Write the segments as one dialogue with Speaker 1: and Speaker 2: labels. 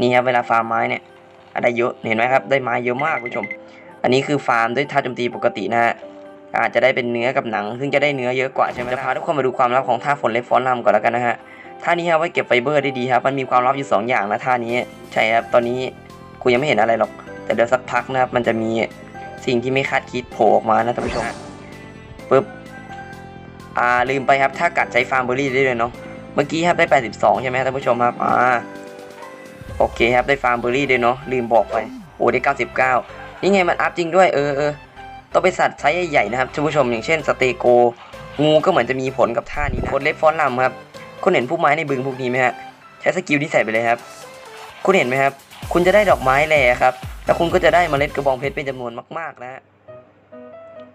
Speaker 1: นี่ครับเวลาฟาร์มไม้เนี่ยได้เยอะเห็นไหมครับได้ไม้เยอะมากคุณผู้ชม อันนี้คือฟาร์มด้วยท่าโจมตีปกตินะฮะอาจจะได้เป็นเนื้อกับหนัง ซึ่งจะได้เนื้อเยอะกว่าใช่ไหมจะพาทุกคนมาดูความลับของท่าฝนเล็บฟอนต์ลำก่อนแล้วกันนะฮะท่านี้ครับไว้เก็บไฟเบอร์ได้ดีครับมันมีความลับอยู่สองอย่างนะท่านี้ใช่ครับตอนนี้กูยังไม่เห็นอะไรหรอก แต่เดี๋ยวสักพักนะครับมันจะมีสิ่งที่ไม่คาดคิดโผล่ออกมานะท่านผู้ชมปึ๊บอ่าลืมไปครับถ้ากัดใช้ฟาร์มเบอร์รี่ได้เลยเนาะเมื่อกี้ครับได้ 82 ใช่ไหมท่านผู้ชมครับอ่า โอเคครับได้ฟาร์มเบอร์รี่ด้วยเนาะลืมบอกไป โอ้ได้ 99 นี่ไงมันอัพจริงด้วยเออเออต้องเป็นสัตว์ไซส์ใหญ่ๆนะครับท่านผู้ชมอย่างเช่นสเตโกงูก็เหมือนจะมีผลกับท่านี้นะคนเล็บฟอนลำครับ คุณเห็นผู้ไม้ในบึงพวกนี้ไหมฮะใช้สกิลที่ใส่ไปเลยครับ คุณเห็นไหมครับ คุณจะได้ดอกไม้แลครับ แล้วคุณก็จะได้เมล็ดกระบองเพชรเป็นจำนวนมากๆนะฮะ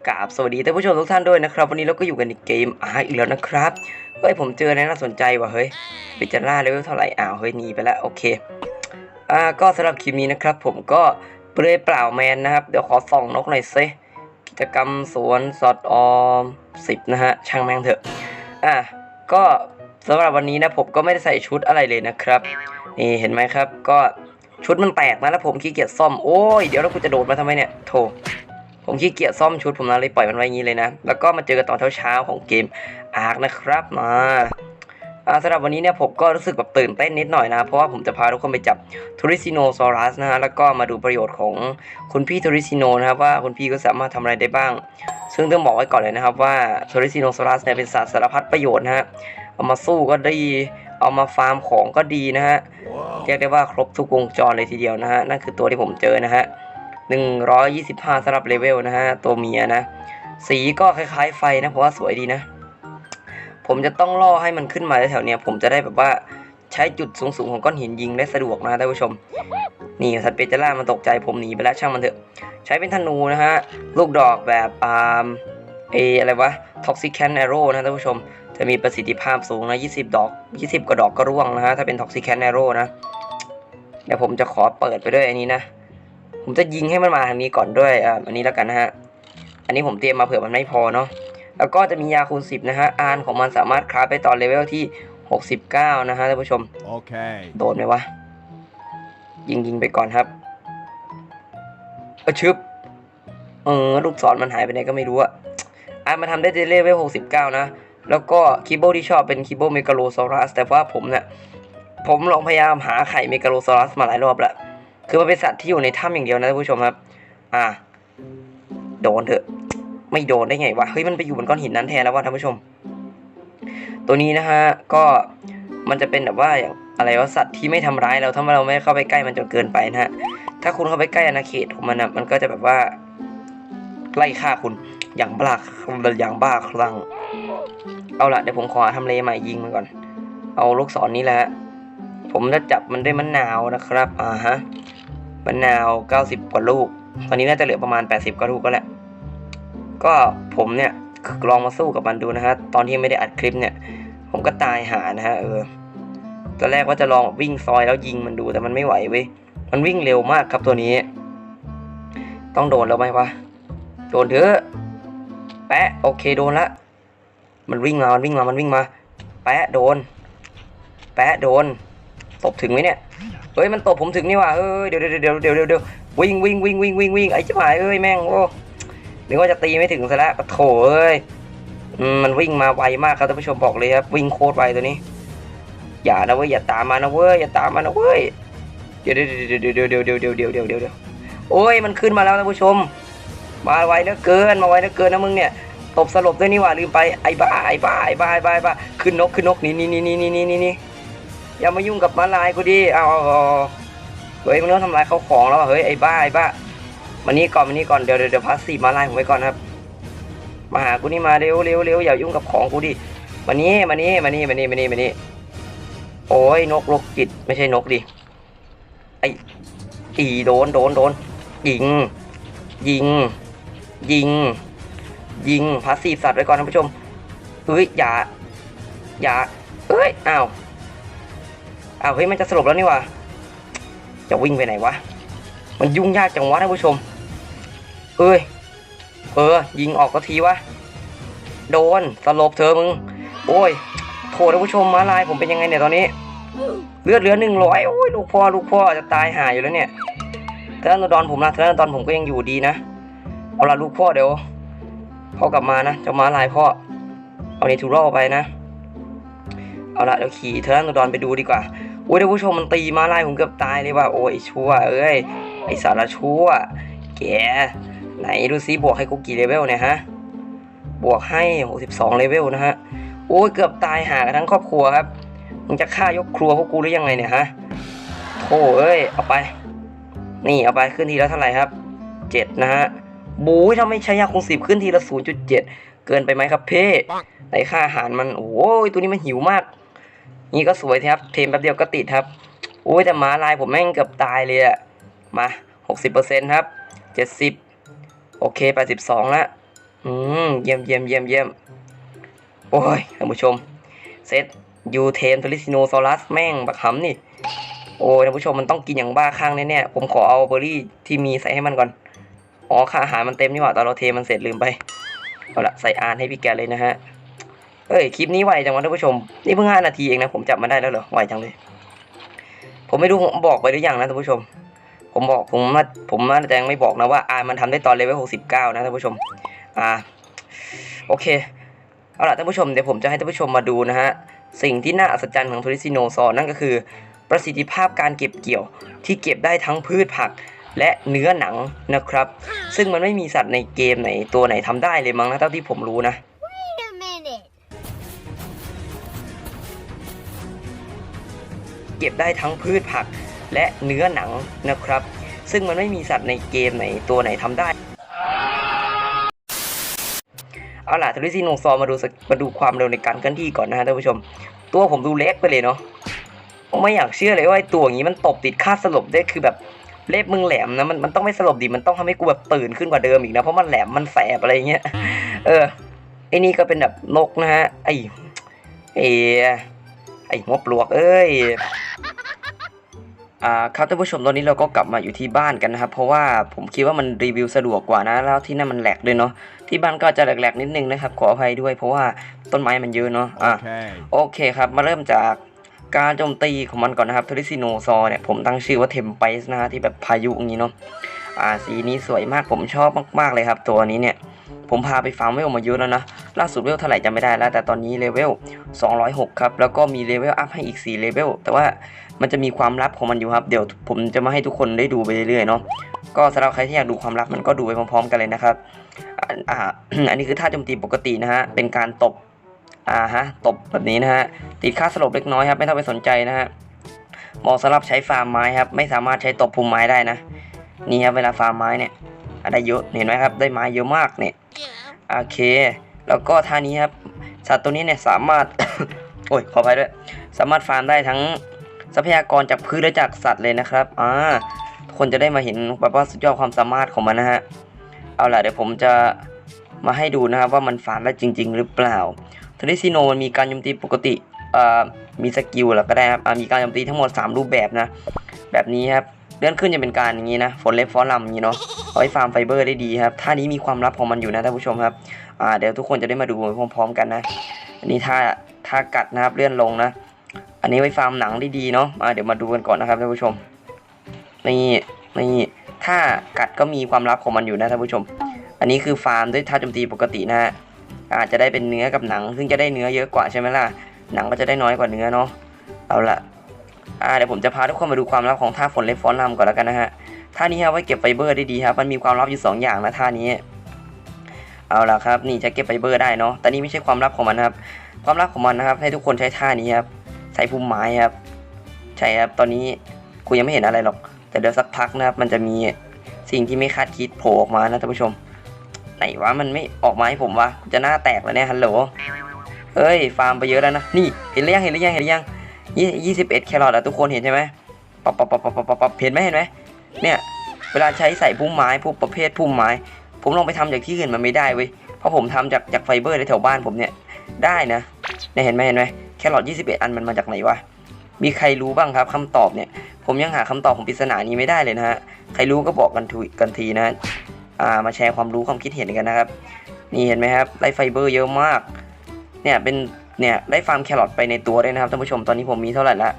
Speaker 1: กราบสวัสดีท่านผู้ชมทุกท่านด้วยนะครับ วันนี้เราก็อยู่กันในเกมอาร์อีกแล้วนะครับ เฮ้ยผมเจออะไรน่าสนใจว่ะเฮ้ยพิจารณาเลเวลเท่าไหร่อ้าวเฮ้ยหนีไปแล้วโอเคอ่าก็สำหรับคลิปนี้นะครับ ผมก็เปลือยเปล่าแมนนะครับ เดี๋ยวขอส่องนกหน่อยซิกิจกรรมสวนสอดออมสิบนะฮะช่างแม่งเถอะอะก็สำหรับวันนี้นะผมก็ไม่ได้ใส่ชุดอะไรเลยนะครับนี่เห็นไหมครับ ก็ชุดมันแตกนะแล้วผมขี้เกียจซ่อมโอ้ยเดี๋ยวแล้วกูจะโดดมาทำไมเนี่ยโถ ผมขี้เกียจซ่อมชุดผมนะเลยปล่อยมันไว้อย่างนี้เลยนะ แล้วก็มาเจอกันตอนเช้าๆของเกมอาร์คนะครับมาอ่าสำหรับวันนี้เนี่ยผมก็รู้สึกแบบตื่นเต้นนิดหน่อยนะ เพราะว่าผมจะพาทุกคนไปจับทูริซิโนซอรัสนะฮะ แล้วก็มาดูประโยชน์ของคุณพี่ทูริซิโนนะครับว่าคุณพี่ก็สามารถทำอะไรได้บ้าง ซึ่งต้องบอกไว้ก่อนเลยนะครับว่าทูริซิโนซอรัสเนี่ยเป็นสัตว์สารพัดประโยชน์นะฮะ เอามาสู้ก็ดี เอามาฟาร์มของก็ดีนะฮะ เรียกได้ว่าครบทุกวงจรเลยทีเดียวนะฮะ นั่นคือตัวที่ผมเจอนะฮะ 125สำหรับเลเวลนะฮะ ตัวเมียนะ สีก็คล้ายๆไฟนะเพราะว่าสวยดีนะ ผมจะต้องล่อให้มันขึ้นมาแถวเนี้ยผมจะได้แบบว่าใช้จุดสูงๆของก้อนหินยิงได้สะดวกนะท่านผู้ชม นี่สัตว์เปรตจล่ามันตกใจผมหนีไปแล้วช่างมันเถอะ ใช้เป็นธนูนะฮะ ลูกดอกแบบอ่าเออะไรวะ toxic can arrow นะท่านผู้ชม จะมีประสิทธิภาพสูงนะ 20 ดอก 20กว่าดอกก็ร่วงนะฮะ ถ้าเป็น Toxic Cat Arrow นะ เดี๋ยวผมจะขอเปิดไปด้วยอันนี้นะ ผมจะยิงให้มันมาทางนี้ก่อนด้วยอ่าอันนี้แล้วกันนะฮะ อันนี้ผมเตรียมมาเผื่อมันไม่พอเนาะ แล้วก็จะมียาคูณ10นะฮะ อานของมันสามารถคราฟไปตอนเลเวลที่ 69 นะฮะท่านผู้ชม
Speaker 2: Okay.
Speaker 1: โดนไหมวะ ยิงยิงไปก่อนครับกระชึบเออลูกศรมันหายไปไหนก็ไม่รู้อะอะมาทำได้เลเวล69 นะ แล้วก็คีโบที่ชอบเป็นคีโบเมกาโลซอรัส แต่ว่าผมเนี่ยผมลองพยายามหาไข่เมกาโลซอรัสมาหลายรอบแล้ว คือมันเป็นสัตว์ที่อยู่ในถ้ำอย่างเดียวนะท่านผู้ชมครับ อะโดนเถอะ ไม่โดนได้ไงวะ เฮ้ยมันไปอยู่บนก้อนหินนั้นแทนแล้วว่ะท่านผู้ชม ตัวนี้นะฮะ ก็มันจะเป็นแบบว่าอย่างอะไรว่าสัตว์ที่ไม่ทำร้ายเราถ้าเราไม่เข้าไปใกล้มันจนเกินไปนะฮะ ถ้าคุณเข้าไปใกล้อาณาเขตของมันนะมันก็จะแบบว่าไล่ฆ่าคุณอย่างบ้าอย่างบ้าคลั่ง เอาละเดี๋ยวผมขอทำเลใหม่ยิงมันก่อน เอาลูกศรนี้แหละฮะผมจะจับมันด้วยมะนาวนะครับ อ่าฮะ มะนาว 90 กว่าลูก ตอนนี้น่าจะเหลือประมาณ 80 กว่าลูกก็แหละ ก็ผมเนี่ยลองมาสู้กับมันดูนะฮะ ตอนที่ไม่ได้อัดคลิปเนี่ย ผมก็ตายหานะฮะเออ ตอนแรกว่าจะลองวิ่งซอยแล้วยิงมันดูแต่มันไม่ไหวเว้ย มันวิ่งเร็วมากครับตัวนี้ ต้องโดนแล้วไหมวะ โดนเถอะ แปะโอเคโดนละ มันวิ่งมา มันวิ่งมา มันวิ่งมา แปะโดน แปะโดน ตบถึงไหมเนี่ย เฮ้ยมันตบผมถึงนี่ว่ะเฮ้ยเดี๋ยวเดี๋ยวเดี๋ยวเดี๋ยวเดี๋ยวเดี๋ยววิ่งวิ่งวิ่งวิ่งวิ่งวิ่งไอ้เจ้าหายเอ้ยแม่งโอ้นึกว่าจะตีไม่ถึงซะแล้วปะโถเอ้ยมันวิ่งมาไวมากครับท่านผู้ชมบอกเลยครับวิ่งโคตรไวตัวนี้ อย่านะเว้ยอย่าตามมานะเว้ยอย่าตามมานะเว้ยเดี๋ยวเดี๋ยวเดี๋ยวเดี๋ยวเดี๋ยวเดี๋ยวเดี๋ยวเดี๋ยวเดี๋ยวเดี๋ยวเดี๋ยวโอ้ยมันขึ้นมาแล้วท่านผู้ชม มาไวเหลือเกินมาไวเหลือเกินนะมึงเนี่ยตบสลบด้วยนี่หว่าลืมไปไอ้บ้าไอ้บ้าไอ้บ้าไอ้บ้าไอ้บ้าขึ้นนกขึ้นนกนี่นี่นี่นี่นี่นี่ อย่ามายุ่งกับม้าลายกูดิเอาเอาเอาเฮ้ยมันเริ่มทำลายเขาของแล้วเฮ้ยไอ้บ้าไอ้บ้ามานี่ก่อนมานี่ก่อนเดี๋ยวเดี๋ยวพัสซีม้าลายผมไว้ก่อนครับ มาหากูนี่มาเร็วเร็วเร็วอย่ายุ่งกับของกูดิมานี่มานี่มานี่มานี่มานี่มานี่โอ้ยนกลกจิตไม่ใช่นกดิไอ้อีโดนโดนโดนยิง ยิง ยิง ยิงพาสซีฟสัตว์ไว้ก่อนท่านผู้ชมเฮ้ยอย่าอย่าเอ้ยอ้าวาวเฮ้ยมันจะสลบแล้วนี่ว่าจะวิ่งไปไหนวะ มันยุ่งยากจังวะท่านผู้ชม เอ้ย เออ ยิงออกก็ทีวะ โดนสลบเธอมึง โอ้ยโถท่านผู้ชมมาลายผมเป็นยังไงเนี่ยตอนนี้ เลือดเหลือหนึ่งร้อยโอ้ยลูกพ่อลูกพ่อจะตายหายอยู่แล้วเนี่ยเทเลนดอนผมนะเทเลนดอนผมก็ยังอยู่ดีนะ เอาละลูกพ่อเดี๋ยวพ่อกลับมานะเจะมาลายพ่อ เอาเนทูรอลไปนะ เอาละเดี๋ยวขี่เทเลนดอนไปดูดีกว่า โอ้ยท่านผู้ชมมันตีมาลายผมเกือบตายเลยว่ะโอ้ยชั่วเอ้ยไอสารชั่วแกไหนดูซิบวกให้กูกี่เลเวลเนี่ยฮะบวกให้62เลเวลนะฮะโอ้ยเกือบตายหากันทั้งครอบครัวครับมึงจะฆ่ายกครัวพวกกูหรือยังไงเนี่ยฮะโธ่เอ้ยเอาไป นี่เอาไปขึ้นทีละเท่าไหร่ครับ7นะฮะบูยถ้าไม่ใช้ยาคงสิบขึ้นทีละ0.7 เกินไปไหมครับเพ่ไหนค่าอาหารมันโอ้ยตัวนี้มันหิวมาก นี่ก็สวยครับ เทมแป๊บเดียวก็ติดครับโอ้ยแต่ม้าลายผมแม่งเกือบตายเลยอะมา60%ครับ 70 โอเค 82ล้วอืมเยี่ยมเยี่ยมเยี่ยมเยี่ยมโอ้ยท่านผู้ชม เซตยูเทนเฟลิซิโนซอรัสแม่งบักหำนี่ โอ้ยท่านผู้ชมมันต้องกินอย่างบ้าคลั่งแน่ๆผมขอเอาเบอร์รี่ที่มีใส่ให้มันก่อน อ๋อค่าอาหารมันเต็มนี่หว่าตอนเราเทมันเสร็จลืมไป เอาละใส่อานให้พี่แกเลยนะฮะ เอ้ยคลิปนี้ไวจังวะท่านผู้ชม นี่เพิ่งห้านาทีเองนะผมจับมาได้แล้วเหรอไวจังเลย ผมไม่รู้ผมบอกไปหรือยังนะท่านผู้ชม ผมบอกผมว่าผมน่าจงไม่บอกนะว่าอามันทำได้ตอนเลเวลหกสิบเก้านะท่านผู้ชม อ่า โอเค เอาล่ะท่านผู้ชมเดี๋ยวผมจะให้ท่านผู้ชมมาดูนะฮะ สิ่งที่น่าอัศจรรย์ของทริซิโนซอนั่นก็คือ ประสิทธิภาพการเก็บเกี่ยว ที่เก็บได้ทั้งพืชผักและเนื้อหนังนะครับ ซึ่งมันไม่มีสัตว์ในเกมไหนตัวไหนทำได้เลยมั้งนะเท่าที่ผมรู้นะ เก็บได้ทั้งพืชผักและเนื้อหนังนะครับ ซึ่งมันไม่มีสัตว์ในเกมไหนตัวไหนทำได้ เอาล่ะทริซีโนซอมาดูมาดูความเร็วในการเคลื่อนที่ก่อนนะฮะท่านผู้ชม ตัวผมดูเล็กไปเลยเนาะไม่อยากเชื่อเลยว่าไอ้ตัวอย่างนี้มันตบติดค่าสลบได้คือแบบเล็บมึงแหลมนะมันมันต้องไม่สลบดิมันต้องทำให้กูแบบตื่นขึ้นกว่าเดิมอีกนะเพราะมันแหลมมันแสบอะไรเงี้ยเออไอ้นี่ก็เป็นแบบนกนะฮะไอ้ไอ้ ไอ้งบปลวกเอ้ยอ่าครับท่านผู้ชมตอนนี้เราก็กลับมาอยู่ที่บ้านกันนะครับ เพราะว่าผมคิดว่ามันรีวิวสะดวกกว่านะ แล้วที่นั่นมันแหลกด้วยเนาะที่บ้านก็จะแหลกๆนิดนึงนะครับ ขออภัยด้วย เพราะว่าต้นไม้มันเยอะเนาะอะ
Speaker 3: Okay.
Speaker 1: โอเคครับ มาเริ่มจากการโจมตีของมันก่อนนะครับทริซิโนซอเนี่ยผมตั้งชื่อว่าเทมไ e นะฮะที่แบบพายุอย่างนี้เนาะ อ่าสีนี้สวยมากผมชอบมากๆเลยครับ ตัวนี้เนี่ยผมพาไปฟาร์มเวลมาเยอะแล้วนะ ล่าสุดเวลเท่าไหร่จำไม่ได้แล้ว แต่ตอนนี้เลเวล 206 ครับ แล้วก็มีเลเวลอัพให้อีก 4 เลเวล แต่ว่ามันจะมีความลับของมันอยู่ครับ เดี๋ยวผมจะมาให้ทุกคนได้ดูไปเรื่อยๆเนาะ ก็สำหรับใครที่อยากดูความลับมันก็ดูไปพร้อมๆกันเลยนะครับ อ่า อันนี้คือท่าโจมตีปกตินะฮะ เป็นการตบ อ่าฮะ ตบแบบนี้นะฮะ ติดค่าสลบเล็กน้อยครับ ไม่ต้องไปสนใจนะฮะเหมาะสำหรับใช้ฟาร์มไม้ครับ ไม่สามารถใช้ตบภูมิไม้ได้นะ นี่ครับเวลาฟาร์มไม้เนี่ยได้เยอะเห็นไหมครับได้ไม้เยอะมากเนี่ยโอเค แล้วก็ท่านี้ครับสัตว์ตัวนี้เนี่ยสามารถโอ้ยขออภัยด้วย สามารถฟาร์มได้ทั้งทรัพยากรจากพืชและจากสัตว์เลยนะครับอ่าคนจะได้มาเห็นแบบว่าสุดยอดความสามารถของมันนะฮะเอาล่ะเดี๋ยวผมจะมาให้ดูนะครับว่ามันฟาร์มได้จริง ๆ หรือเปล่าทริซิโนมันมีการโจมตีปกติอ่อมีสกิลแล้วก็ได้ครับมีการโจมตีทั้งหมด 3 รูปแบบนะ แบบนี้ครับ เลื่อนขึ้นจะเป็นการอย่างนี้นะฝนเล็บฟอนลำอย่างนี้เนาะเอาไว้ฟาร์มไฟเบอร์ได้ดีครับท่านี้มีความลับของมันอยู่นะท่านผู้ชมครับอ่าเดี๋ยวทุกคนจะได้มาดูพร้อมๆกันนะ อันนี้ท่าท่ากัดนะครับเลื่อนลงนะ อันนี้ไว้ฟาร์มหนังได้ดีเนาะอ่าเดี๋ยวมาดูกันก่อนนะครับท่านผู้ชมนี่นี่ท่ากัดก็มีความลับของมันอยู่นะท่านผู้ชม อันนี้คือฟาร์มด้วยท่าโจมตีปกตินะฮะอาจจะได้เป็นเนื้อกับหนัง ซึ่งจะได้เนื้อเยอะกว่าใช่ไหมล่ะหนังก็จะได้น้อยกว่าเนื้อเนาะเอาละ อ่าเดี๋ยวผมจะพาทุกคนมาดูความลับของท่าฝนเล็บฟอนลำก่อนแล้วกันนะฮะท่านี้เอาไว้เก็บไฟเบอร์ได้ดีครับมันมีความลับอยู่สองอย่างนะท่านี้เอาละครับนี่จะเก็บไฟเบอร์ได้เนาะแต่นี่ไม่ใช่ความลับของมันครับความลับของมันนะครับให้ทุกคนใช้ท่านี้ครับใช้พุ่มไม้ครับใช่ครับตอนนี้กูยังไม่เห็นอะไรหรอก แต่เดี๋ยวสักพักนะครับมันจะมีสิ่งที่ไม่คาดคิดโผล่ออกมานะท่านผู้ชม ไหนวะมันไม่ออกมาให้ผมวะจะหน้าแตกแล้วเนี่ยฮัลโหลเฮ้ยฟาร์มไปเยอะแล้วนะนี่เห็นหรือยังเห็นหรือยังเห็นหรือยัง ยี่ยี่สิบเอ็ดแครอทอะทุกคนเห็นใช่ไหมปับปับปับปับปับปับเห็นไหมเห็นไหมเนี่ยเวลาใช้ใส่พุ่มไม้พวกประเภทพุ่มไม้ ผมลองไปทำจากที่อื่นมันไม่ได้เว้ยเพราะผมทำจากจากไฟเบอร์ในแถวบ้านผมเนี่ยได้นะเนี่ยเห็นไหมเห็นไหมแครอทยี่สิบเอ็ดอันมันมาจากไหนวะมีใครรู้บ้างครับคำตอบเนี่ย ผมยังหาคำตอบของปริศนานี้ไม่ได้เลยนะฮะใครรู้ก็บอกกันทุกันทีนะอ่ามาแชร์ความรู้ความคิดเห็นกันนะครับ นี่เห็นไหมครับได้ไฟเบอร์เยอะมาก เนี่ยเป็น เนี่ยได้ฟาร์มแครอทไปในตัวด้วยนะครับท่านผู้ชมตอนนี้ผมมีเท่าไหร่ละ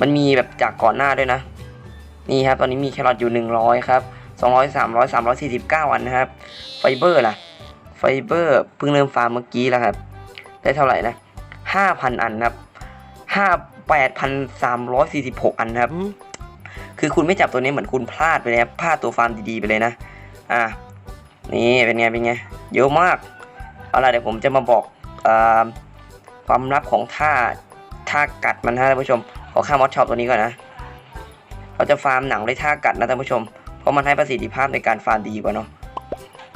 Speaker 1: มันมีแบบจากก่อนหน้าด้วยนะ นี่ครับตอนนี้มีแครอทอยู่ 100 ครับ 200 300 349 อันนะครับ ไฟเบอร์ล่ะ ไฟเบอร์เพิ่งเริ่มฟาร์มเมื่อกี้แล้วครับ ได้เท่าไหร่นะ 5,000 อันครับ5 8,346 อันครับ คือคุณไม่จับตัวนี้เหมือนคุณพลาดไปเลยครับพลาดตัวฟาร์มดีๆไปเลยนะ อะนี่เป็นไงเป็นไง เยอะมาก เอาล่ะเดี๋ยวผมจะมาบอกอา ความลับของท่าท่ากัดมันนะท่านผู้ชม ขอค่ามอสช็อปตัวนี้ก่อนนะ เราจะฟาร์มหนังด้วยท่ากัดนะท่านผู้ชม เพราะมันให้ประสิทธิภาพในการฟาร์มดีกว่าเนาะ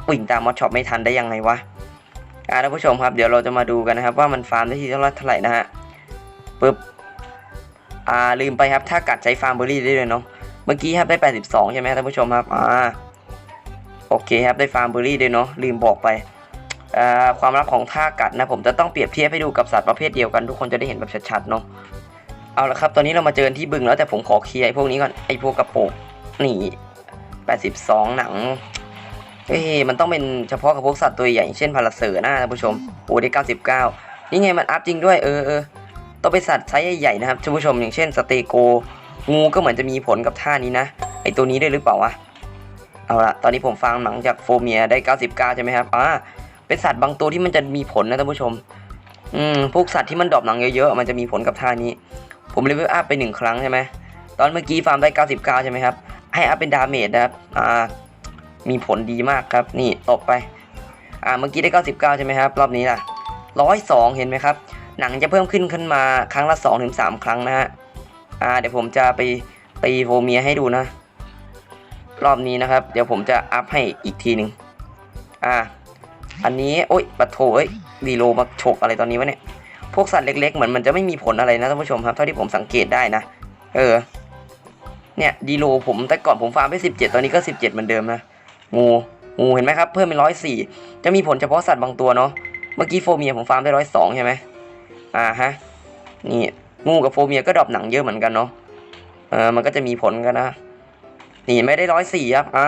Speaker 1: วิ่งตามมอสช็อปไม่ทันได้ยังไงวะอ่าท่านผู้ชมครับ เดี๋ยวเราจะมาดูกันนะครับ ว่ามันฟาร์มได้ที่เท่าไหร่นะฮะปึ๊บอ่าลืมไปครับถ้ากัดใช้ฟาร์มเบอร์รี่ได้เลยเนาะเมื่อกี้ครับได้ 82 ใช่ไหมท่านผู้ชมครับอ่าโอเคครับได้ฟาร์มเบอร์รี่ด้วยเนาะลืมบอกไป ความลับของท่ากัดนะผมจะต้องเปรียบเทียบให้ดูกับสัตว์ประเภทเดียวกันทุกคนจะได้เห็นแบบชัดๆเนาะเอาละครับตอนนี้เรามาเจอที่บึงแล้วแต่ผมขอเคลียร์ไอ้พวกนี้ก่อนไอ้พวกกระโปรงนี่82 หนังเอ้ยมันต้องเป็นเฉพาะกับพวกสัตว์ตัวใหญ่อย่างเช่นพาราเสือนะท่านผู้ชมโอ้ได้ 99 นี่ไงมันอัพจริงด้วยเออเออต้องเป็นสัตว์ไซส์ใหญ่ๆนะครับท่านผู้ชมอย่างเช่นสเตโกงูก็เหมือนจะมีผลกับท่านี้นะไอตัวนี้ได้หรือเปล่าวะเอาละตอนนี้ผมฟังหนังจากโฟเมียได้ 99 ใช่ไหมครับอ่า เป็นสัตว์บางตัวที่มันจะมีผลนะท่านผู้ชม อืมพวกสัตว์ที่มันดรอปหนังเยอะๆมันจะมีผลกับท่านี้ ผมเลเวลอัพไปหนึ่งครั้งใช่ไหมตอนเมื่อกี้ฟาร์มได้ 99 ใช่ไหมครับ ให้อัพเป็นดาเมจนะครับ อ่า มีผลดีมากครับ นี่ตบไป อ่า เมื่อกี้ได้ 99 ใช่ไหมครับ รอบนี้ล่ะ 102 เห็นไหมครับ หนังจะเพิ่มขึ้นขึ้นมาครั้งละ 2-3ถึง3ครั้งนะฮะ อ่า เดี๋ยวผมจะไปตีโฟเมียให้ดูนะ รอบนี้นะครับ เดี๋ยวผมจะอัพให้อีกทีหนึ่งอ่า อันนี้โอ๊ยปัดโถเอ้ยรีโลมาฉกอะไรตอนนี้วะเนี่ย พวกสัตว์เล็กๆ เหมือนมันจะไม่มีผลอะไรนะท่านผู้ชมครับ เท่าที่ผมสังเกตได้นะ เออ เนี่ยดีโลผมแต่ก่อนผมฟาร์มไปสิบเจ็ดตอนนี้ก็สิบเจ็ดเหมือนเดิมนะ งูงูเห็นไหมครับ เพิ่มเป็นร้อยสี่จะมีผลเฉพาะสัตว์บางตัวเนาะ เมื่อกี้โฟเมียผมฟาร์มได้ร้อยสองใช่ไหมอ่าฮะ นี่งูกับโฟเมียก็ดรอปหนังเยอะเหมือนกันเนาะ เออ มันก็จะมีผลกันนะ นี่ไม่ได้ร้อยสี่ครับ อ่า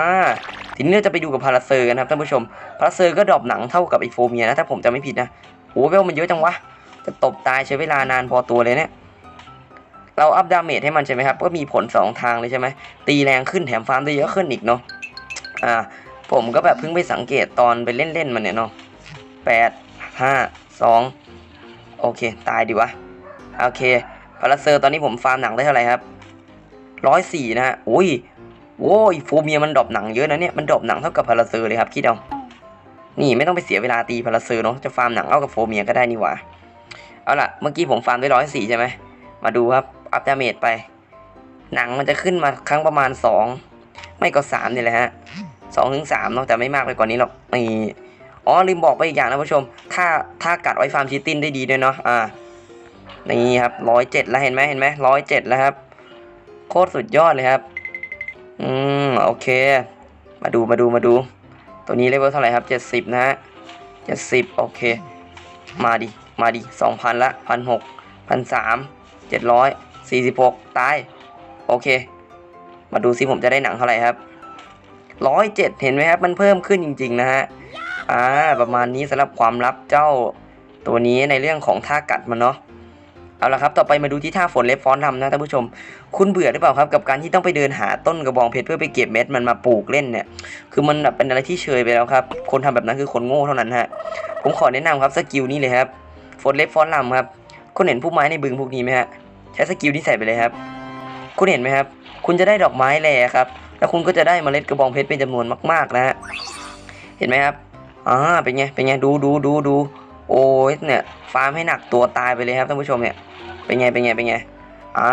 Speaker 1: ทีนี้เราจะไปดูกับพาราเซอร์กันครับท่านผู้ชม พาราเซอร์ก็ดรอปหนังเท่ากับไอโฟเมียนะถ้าผมจะไม่ผิดนะโอ้เวลมันเยอะจังวะ จะตบตายใช้เวลานานพอตัวเลยเนี่ย เราอัพดาเมจให้มันใช่ไหมครับ ก็มีผลสองทางเลยใช่ไหม ตีแรงขึ้นแถมฟาร์มได้เยอะขึ้นอีกเนาะ อ่า ผมก็แบบเพิ่งไปสังเกตตอนไปเล่นๆมันเนี่ยเนาะแปดห้าสองโอเค ตายดีวะ โอเค พาราเซอร์ตอนนี้ผมฟาร์มหนังได้เท่าไหร่ครับร้อยสี่นะฮะ อุ้ย โว้ยโฟเมียมันดรอปหนังเยอะนะเนี่ย มันดรอปหนังเท่ากับพาราเซอร์เลยครับคิดเอา นี่ไม่ต้องไปเสียเวลาตีพาราเซอร์เนาะ จะฟาร์มหนังเอากับโฟเมียก็ได้นี่หว่า เอาล่ะ เมื่อกี้ผมฟาร์มได้ร้อยสี่ใช่ไหม มาดูครับ อัพดาเมจไป หนังมันจะขึ้นมาครั้งประมาณสอง ไม่ก็สามนี่แหละฮะสองถึงสามเนาะแต่ไม่มากไปกว่านี้หรอกนี่อ๋อลืมบอกไปอีกอย่างนะผู้ชม ถ้าถ้ากัดไว้ฟาร์มชิตตินได้ดีด้วยเนาะ อ่า นี่ครับร้อยเจ็ดแล้วเห็นไหมเห็นไหมร้อยเจ็ดแล้วครับ โคตรสุดยอดเลยครับ อืมโอเค มาดูมาดูมาดู ตัวนี้เลเวลเท่าไหร่ครับเจ็ดสิบนะฮะเจ็ดสิบโอเค มาดิ มาดิสองพันละพันหกพันสามเจ็ดร้อยสี่สิบหกตาย โอเค มาดูซิผมจะได้หนังเท่าไหร่ครับร้อยเจ็ดเห็นไหมครับ มันเพิ่มขึ้นจริง ๆ นะฮะอ่าประมาณนี้สำหรับความลับเจ้าตัวนี้ในเรื่องของท่ากัดมันเนาะ เอาละครับ ต่อไปมาดูที่ท่าฝนเล็บฟอนทำนะท่านผู้ชม คุณเบื่อหรือเปล่าครับ กับการที่ต้องไปเดินหาต้นกระบองเพชรเพื่อไปเก็บเม็ดมันมาปลูกเล่นเนี่ย คือมันแบบเป็นอะไรที่เชยไปแล้วครับ คนทำแบบนั้นคือคนโง่เท่านั้นฮะ ผมขอแนะนำครับสกิลนี้เลยครับ ฝนเล็บฟอนลำครับ คุณเห็นผู้ไม้ในบึงพวกนี้ไหมฮะ ใช้สกิลนี้ใส่ไปเลยครับ คุณเห็นไหมครับ คุณจะได้ดอกไม้แลครับ แล้วคุณก็จะได้เมล็ดกระบองเพชรเป็นจำนวนมาก ๆนะฮะ เห็นไหมครับ อ่า เป็นไง เป็นไง ดูดูดูดูโอ้ยเนี่ย ฟาร์มให้หนักตัวตายไปเลยครับท่านผู้ชมเนี่ย เป็นไงเป็นไงเป็นไงอ่า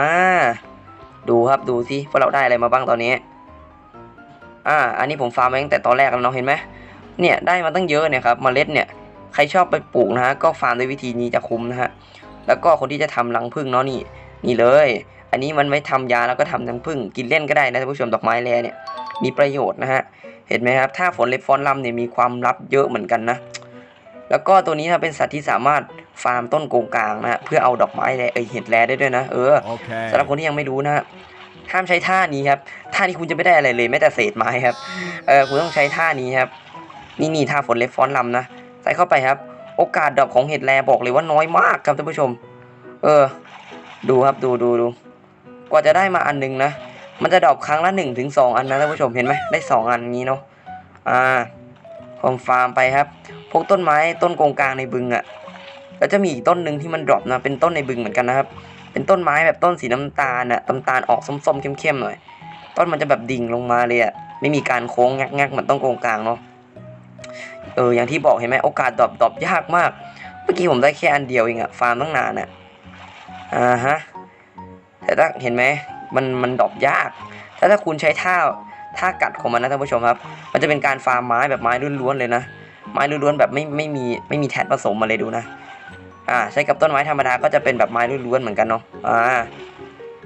Speaker 1: ดูครับดูสิว่าเราได้อะไรมาบ้างตอนนี้อ่าอันนี้ผมฟาร์มมาตั้งแต่ตอนแรกแล้วเนาะเห็นไหมเนี่ยได้มาตั้งเยอะเนี่ยครับเมล็ดเนี่ยใครชอบไปปลูกนะฮะก็ฟาร์มด้วยวิธีนี้จะคุ้มนะฮะแล้วก็คนที่จะทำรังผึ้งเนาะนี่นี่เลย อันนี้มันไว้ทำยาแล้วก็ทำรังผึ้งกินเล่นก็ได้นะท่านผู้ชมดอกไม้แลเนี่ยมีประโยชน์นะฮะเห็นไหมครับถ้าฝนเล็บฟอนลำเนี่ยมีความลับเยอะเหมือนกันนะ แล้วก็ตัวนี้นะเป็นสัตว์ที่สามารถฟาร์มต้นโกงกลางนะฮะเพื่อเอาดอกไม้แลเอยเห็ดแลได้ด้วยนะเออ
Speaker 2: Okay.
Speaker 1: สำหรับคนที่ยังไม่รู้นะฮะห้ามใช้ท่านี้ครับท่านี้คุณจะไม่ได้อะไรเลยแม้แต่เศษไม้ครับเออคุณต้องใช้ท่านี้ครับ นี่นี่ท่าฝนเล็บฟอนต์ลำนะใส่เข้าไปครับ โอกาสดรอปของเห็ดแลบอกเลยว่าน้อยมากครับท่านผู้ชม เออ ดูครับดูดูดูกว่าจะได้มาอันหนึงนะมันจะดรอปครั้งละ1นถึงสอันนะท่านผู้ชมเห็นไหมได้2อันงี้เนาะอ่าผมฟาร์มไปครับพ วกต้นไม้ต้นโกงกลางในบึงอะ่ะแล้วจะมีอีกต้นหนึ่งที่มันดรอปนะเป็นต้นในบึงเหมือนกันนะครับ เป็นต้นไม้แบบต้นสีน้ำตาลอะน้ำตาลออกส้มๆเข้มๆหน่อย ต้นมันจะแบบดิ่งลงมาเลยอะไม่มีการโค้งงักๆเหมือนต้นโกงกลางเนาะเอออย่างที่บอกเห็นไหมโอกาสดรอปดรอปยากมาก เมื่อกี้ผมได้แค่อันเดียวเองอะฟาร์มตั้งนานอะอ่าฮะแต่ถ้าเห็นไหมมันมันดรอปยาก ถ้าถ้าคุณใช้ท่าท่ากัดของมันนะท่านผู้ชมครับ มันจะเป็นการฟาร์มไม้แบบไม้ล้วนๆเลยนะ ไม้ล้วนๆแบบไม่ไม่มีไม่มีแทนผสมมาเลยดูนะอ่าใช้กับต้นไม้ธรรมดาก็จะเป็นแบบไม้ล้วนๆเหมือนกันเนาะอ่า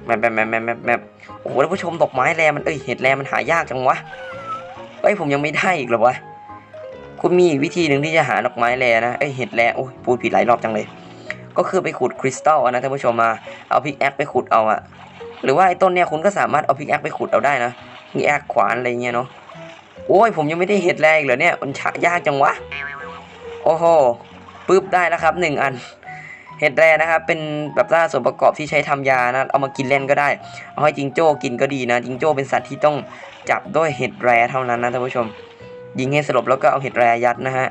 Speaker 1: แมบแมบแมบแมบแมบแมบโอ้โหท่านผู้ชมดอกไม้แรมันเอ้ยเห็ดแรมันหายากจังวะเอ้ยผมยังไม่ได้อีกเหรอวะคุณมีอีกวิธีหนึ่งที่จะหาดอกไม้แรนะเอ้ยเห็ดแรโอ้ยพูดผิดหลายรอบจังเลย ก็คือไปขุดคริสตัลนะท่านผู้ชมมาเอาพิกแอคไปขุดเอาอะหรือว่าไอ้ต้นเนี่ยคุณก็สามารถเอาพิกแอคไปขุดเอาได้นะพิกแอคขวานอะไรเงี้ยเนาะ โอ้ยผมยังไม่ได้เห็ดแรอีกเหรอเนี่ยมันชะยากจังวะ โอ้โหปึ๊บได้แล้วครับหนึ่งอัน เห็ดแรนะครับ เป็นแบบว่าส่วนประกอบที่ใช้ทำยานะ เอามากินเล่นก็ได้ เอาให้จิงโจ้กินก็ดีนะจิงโจ้เป็นสัตว์ที่ต้องจับด้วยเห็ดแรเท่านั้นนะท่านผู้ชม ยิงให้สลบแล้วก็เอาเห็ดแรยัดนะฮะ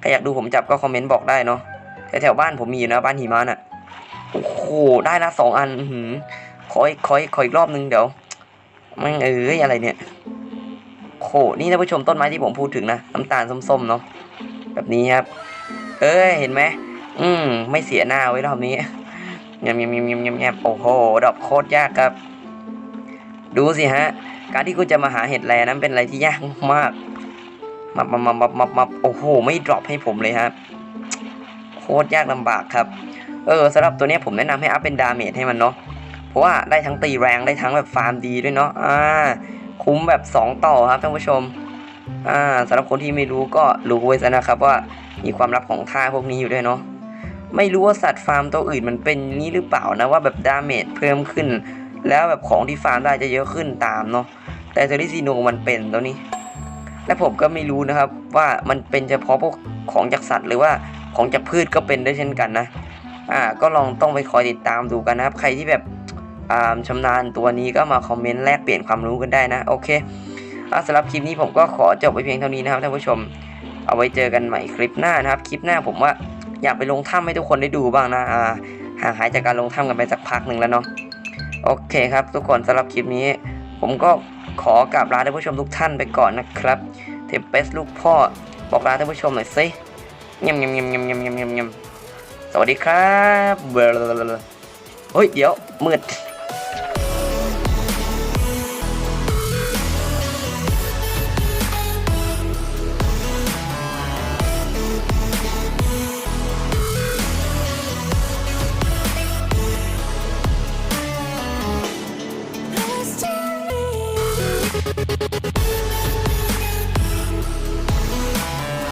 Speaker 1: ใครอยากดูผมจับก็คอมเมนต์บอกได้เนาะแถวๆบ้านผมมีอยู่นะบ้านหิมะน่ะโอ้โหได้ละสองอันอื้อหือขออีกขออีกขออีกรอบนึงเดี๋ยวมันเอ้ยอะไรเนี่ย โหนี่ท่านผู้ชมต้นไม้ที่ผมพูดถึงนะน้ำตาลส้มๆเนาะแบบนี้ครับ เอ้ยเห็นไหมอืมไม่เสียหน้าไว้รอบนี้เงียบเงียบเงียบเงียบเงียบเงียบโอ้โหดอกโคตรยากครับ ดูสิฮะ การที่คุณจะมาหาเห็ดแลนั้นเป็นอะไรที่ยากมากมามามามามามาโอ้โห ไม่ดรอปให้ผมเลยครับโคตรยากลำบากครับ เออสำหรับตัวเนี้ยผมแนะนำให้อัพเป็นดาเมจให้มันเนาะเพราะว่าได้ทั้งตีแรงได้ทั้งแบบฟาร์มดีด้วยเนาะอ่า คุ้มแบบ 2 ต่อครับท่านผู้ชม อ่าสำหรับคนที่ไม่รู้ก็รู้ไว้ซะนะครับว่ามีความลับของท่าพวกนี้อยู่ด้วยเนาะไม่รู้ว่าสัตว์ฟาร์มตัวอื่นมันเป็นนี้หรือเปล่านะว่าแบบดาเมจเพิ่มขึ้น แล้วแบบของที่ฟาร์มได้จะเยอะขึ้นตามเนาะแต่เทอริซีโนมันเป็นตัวนี้ และผมก็ไม่รู้นะครับว่ามันเป็นเฉพาะพวกของจากสัตว์หรือว่าของจากพืชก็เป็นได้เช่นกันนะอ่าก็ลองต้องไปคอยติดตามดูกันนะครับ ใครที่แบบ ชำนาญตัวนี้ก็มาคอมเมนต์แลกเปลี่ยนความรู้กันได้นะ โอเคอะสำหรับคลิปนี้ผมก็ขอจบไปเพียงเท่านี้นะครับท่านผู้ชม เอาไว้เจอกันใหม่คลิปหน้านะครับ คลิปหน้าผมว่าอยากไปลงถ้ำให้ทุกคนได้ดูบ้างนะอ่าห่างหายจากการลงถ้ำกันไปสักพักหนึ่งแล้วเนาะ โอเคครับทุกคนสำหรับคลิปนี้ ผมก็ขอกราบลาท่านผู้ชมทุกท่านไปก่อนนะครับ เทปเปสลูกพ่อบอกลาท่านผู้ชมหน่อยสิยำยำยำยำยำยำยำยำสวัสดีครับเบลอเฮ้ยเดี๋ยวมืด